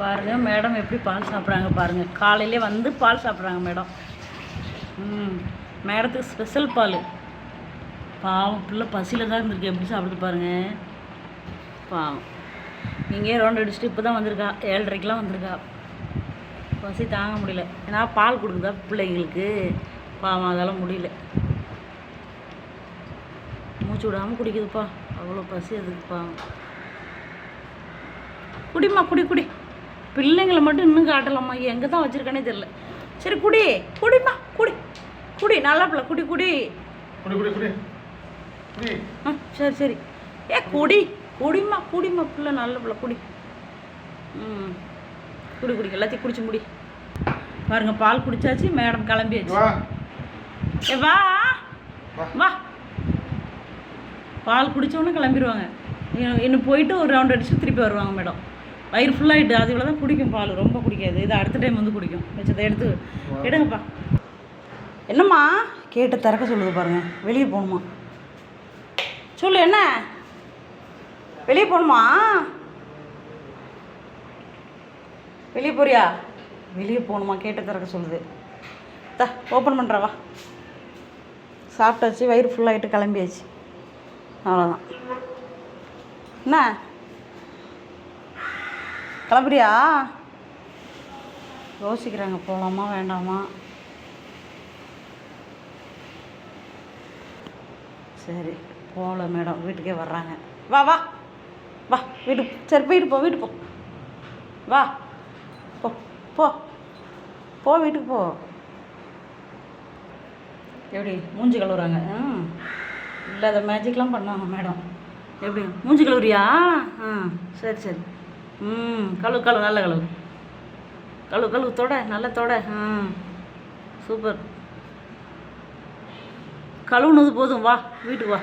பாருங்கள் மேடம் எப்படி பால் சாப்பிட்றாங்க பாருங்கள் காலையிலே வந்து பால் சாப்பிட்றாங்க மேடம். ம் மேடத்துக்கு ஸ்பெஷல் பால். பாவம் பிள்ளை பசியில் தான் இருந்திருக்கு. எப்படி சாப்பிடுது பாருங்கள் பாவம். இங்கேயே ரவுண்ட் அடிச்சுட்டு இப்போ தான் வந்திருக்கா. ஏழரைக்கெலாம் வந்திருக்கா. பசி தாங்க முடியல. ஏன்னா பால் கொடுக்குதா பிள்ளைங்களுக்கு? பாவம் அதெல்லாம் முடியல. மூச்சு விடாமல் குடிக்குதுப்பா. அவ்வளோ பசி அதுக்கு பாவம். குடிம்மா குடி குடி. பிள்ளைங்களை மட்டும் இன்னும் காட்டலாமா? எங்கே தான் வச்சுருக்கானே தெரில சரி குடி குடிம்மா குடி குடி நல்லா பிள்ளை குடி குடி. ஆ சரி சரி. ஏ குடி குடிம்மா குடிம்மா பிள்ளை நல்ல பிள்ளை குடி. ம். குடி குடி எல்லாத்தையும் குடிச்சு முடி. பாருங்க பால் குடிச்சாச்சு மேடம் கிளம்பியாச்சு. ஏ வா. வா. பால் குடிச்சவொன்னே கிளம்பிடுவாங்க இன்னும் போயிட்டு ஒரு ரவுண்ட் அடிச்சு திருப்பி வருவாங்க மேடம். வயிறு ஃபுல்லாகிட்டு அது இவ்வளோ தான் குடிக்கும் பால் ரொம்ப குடிக்காது. இது அடுத்த டைம் வந்து குடிக்கும். மிச்சத்தை எடுத்து எடுங்கப்பா. என்னம்மா? கேட்டு திறக்க சொல்லுது பாருங்க. வெளியே போகணுமா? சொல்லு என்ன? வெளியே போகணுமா? வெளியே போறியா? வெளியே போகணுமா? கேட்டு திறக்க சொல்லுது. த ஓப்பன் பண்ணுறா வா. சாப்பிட்டாச்சு வயிறு ஃபுல்லாகிட்டு கிளம்பியாச்சு. அவ்வளோதான் என்ன? கிளம்புறியா? யோசிக்கிறாங்க போகலாமா வேண்டாமா? சரி போகல மேடம் வீட்டுக்கே வர்றாங்க. வா வா. வா வீட்டுக்கு சரி போயிட்டு போ வீட்டுக்கு போ. வா. போ போ. போ வீட்டுக்கு போ. எப்படி மூஞ்சி கழுவுறாங்க? ம் இல்லாத மேஜிக்லாம் பண்ணாங்க மேடம். எப்படி மூஞ்சி கழுவுறியா? ஆ சரி சரி. ம் கழுவு கழுவு நல்ல கழுவு. கழுவு கழுவு தொட நல்ல தொட. ம் சூப்பர். கழுவுனது போதும் வா வீட்டுக்கு வா.